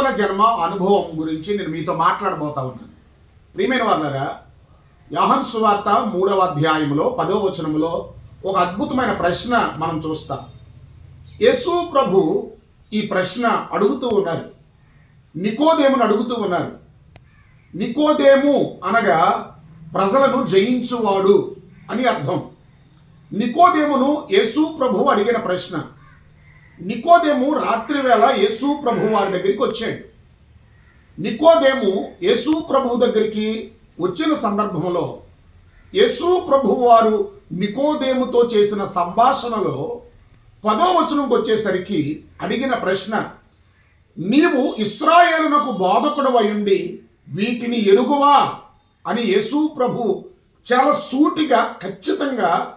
నూతన జన్మ అనుభవం గురించి నేను మీతో మాట్లాడబోతా ఉన్నాను. ప్రియమైన వాళ్ళరా యహన్ సువార్త మూడవ అధ్యాయంలో పదో వచనంలో ఒక అద్భుతమైన ప్రశ్న మనం చూస్తాం. యేసు ప్రభు ఈ ప్రశ్న అడుగుతూ ఉన్నారు. నికోదేమును అడుగుతూ ఉన్నారు. నికోదేము అనగా ప్రజలను జయించువాడు అని అర్థం. నికోదేమును యేసు ప్రభు అడిగిన ప్రశ్న. నికోదేము రాత్రి వేళ యేసు ప్రభు వారి దగ్గరికి వచ్చాడు. నికోదేము యేసు ప్రభు దగ్గరికి వచ్చిన సందర్భంలో యేసు ప్రభు వారు నికోదేముతో చేసిన సంభాషణలో పదో వచనంకి వచ్చేసరికి అడిగిన ప్రశ్న నీవు ఇస్రాయేలునకు బోధకుడు ఉండి వీటిని ఎరుగువా? అని యేసు ప్రభు చాలా సూటిగా ఖచ్చితంగా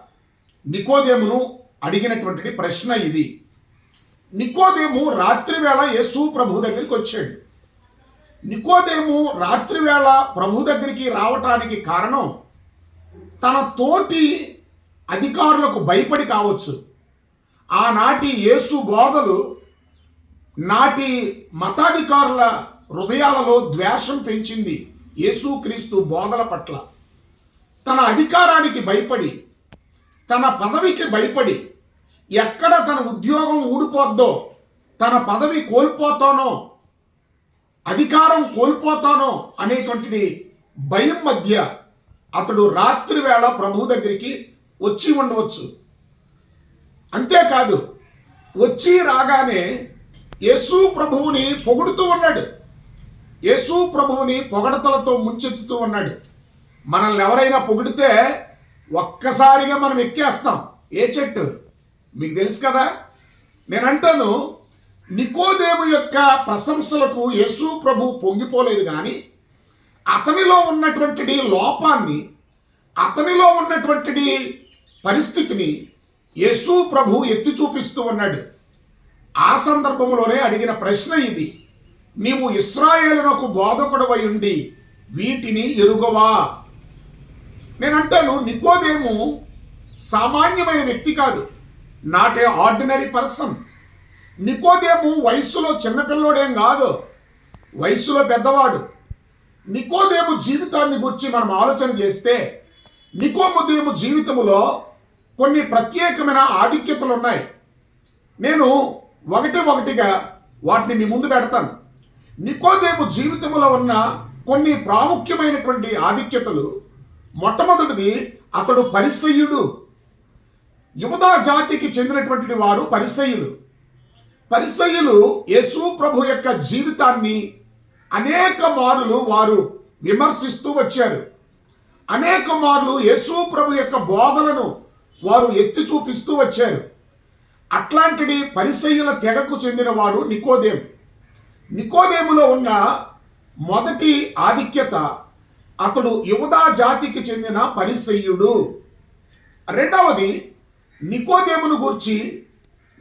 నికోదేమును అడిగినటువంటి ప్రశ్న ఇది. నికోదేము రాత్రి వేళ యేసు ప్రభు దగ్గరికి వచ్చాడు. నికోదేము రాత్రి వేళ ప్రభు దగ్గరికి రావటానికి కారణం తన తోటి అధికారులకు భయపడి కావచ్చు. ఆనాటి యేసు బోధలు నాటి మతాధికారుల హృదయాలలో ద్వేషం పెంచింది యేసుక్రీస్తు బోధల పట్ల. తన అధికారానికి భయపడి తన పదవికి భయపడి ఎక్కడ తన ఉద్యోగం ఊడిపోద్దో తన పదవి కోల్పోతానో అధికారం కోల్పోతానో అనేటువంటిది భయం మధ్య అతడు రాత్రి వేళ ప్రభు దగ్గరికి వచ్చి ఉండవచ్చు. అంతేకాదు వచ్చి రాగానే యేసు ప్రభువుని పొగుడుతూ ఉన్నాడు. యేసు ప్రభువుని పొగడతలతో ముంచెత్తుతూ ఉన్నాడు. మనల్ని ఎవరైనా పొగిడితే ఒక్కసారిగా మనం ఎక్కేస్తాం. ఏ చెట్టు? మీకు తెలుసు కదా? నేను అంటాను నికోదేము యొక్క ప్రశంసలకు యేసు ప్రభు పొంగిపోలేదు కానీ అతనిలో ఉన్నటువంటి లోపాన్ని అతనిలో ఉన్నటువంటి పరిస్థితిని యేసు ప్రభు ఎత్తి చూపిస్తూ ఉన్నాడు. ఆ సందర్భంలోనే అడిగిన ప్రశ్న ఇది. నీవు ఇస్రాయేలునకు బోధకుడవై ఉండి వీటిని ఎరుగవా? నేను అంటాను నికోదేము సామాన్యమైన వ్యక్తి కాదు. Not a ordinary person Nicodemus వయసులో చిన్నపిల్లోడేం కాదు. వయసులో పెద్దవాడు. నికోదేము జీవితాన్ని గురించి మనం ఆలోచన చేస్తే నికోముదేము జీవితములో కొన్ని ప్రత్యేకమైన ఆధిక్యతలు ఉన్నాయి నేను ఒకటి ఒకటిగా వాటిని మీ ముందు పెడతాను. నికోదేము జీవితంలో ఉన్న కొన్ని ప్రాముఖ్యమైనటువంటి ఆధిక్యతలు మొట్టమొదటిది అతడు పరిశ్రయుడు యువదా జాతికి చెందినటువంటి వారు పరిసయులు పరిసయులు యేసు ప్రభు యొక్క జీవితాన్ని అనేక మారులు వారు విమర్శిస్తూ వచ్చారు. అనేక మార్లు యేసు ప్రభు యొక్క బోధలను వారు ఎత్తి చూపిస్తూ వచ్చారు. అట్లాంటిది పరిసయ్యుల తెగకు చెందినవాడు నికోదేం. నికోదేములో ఉన్న మొదటి ఆధిక్యత అతడు యువదా జాతికి చెందిన పరిసయ్యుడు. రెండవది నికోదేమును గూర్చి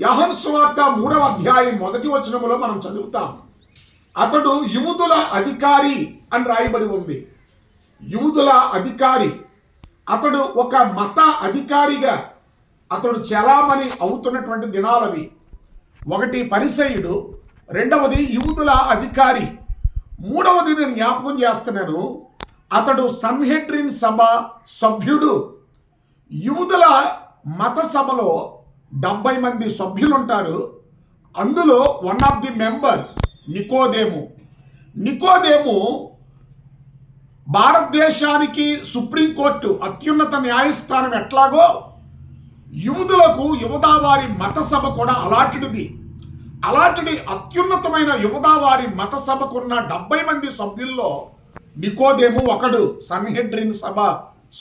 యహన్ సువార్త మూడవ అధ్యాయం మొదటి వచనములో మనం చదువుతాం. అతడు యూదుల అధికారి అని రాయబడి ఉంది. యూదుల అధికారి. అతడు ఒక మత అధికారిగా అతడు చలామణి అవుతున్నటువంటి దినాలవి ఒకటి పరిసయుడు రెండవది యూదుల అధికారి. మూడవది నేను జ్ఞాపకం చేస్తున్నాను అతడు సన్హెడ్రిన్ సభ సభ్యుడు. యూదుల మత సభలో డెబ్బై మంది సభ్యులు ఉంటారు అందులో one of the member Nicodemus. Nicodemus భారతదేశానికి సుప్రీంకోర్టు అత్యున్నత న్యాయస్థానం ఎట్లాగో యువతులకు యువదావారి మత సభ కూడా అలాంటిది. అలాంటిది అత్యున్నతమైన యువదావారి మత సభకున్న డెబ్బై మంది సభ్యుల్లో నికోదేము ఒకడు సన్హెడ్రిన్ సభ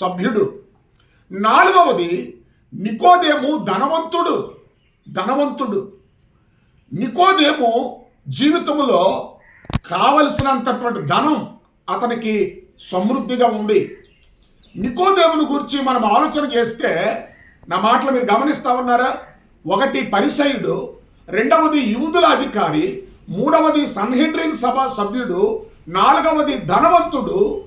సభ్యుడు. నాలుగవది నికోదేము ధనవంతుడు ధనవంతుడు. నికోదేము జీవితంలో కావలసినంతటువంటి ధనం అతనికి సమృద్ధిగా ఉంది. నికోదేముని గురించి మనం ఆలోచన చేస్తే నా మాటలు మీరు గమనిస్తా ఉన్నారా? ఒకటి పరిసయుడు రెండవది యూదుల అధికారి మూడవది సన్హెడ్రిన్ సభ సభ్యుడు నాలుగవది ధనవంతుడు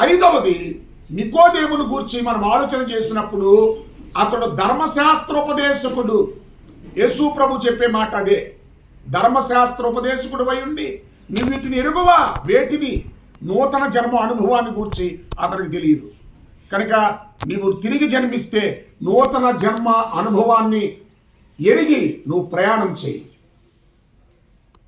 ఐదవది నికోదేముని గూర్చి మనం ఆలోచన చేసినప్పుడు అతడు ధర్మశాస్త్రోపదేశకుడు. యేసు ప్రభు చెప్పే మాట అదే. ధర్మశాస్త్రోపదేశకుడు అయ్యుండి ఉండి వీటిని ఎరుగువా వేటిని నూతన జన్మ అనుభవాన్ని గురించి అతనికి తెలియదు. కనుక నీవు తిరిగి జన్మిస్తే నూతన జన్మ అనుభవాన్ని ఎరిగి నువ్వు ప్రయాణం చేయి.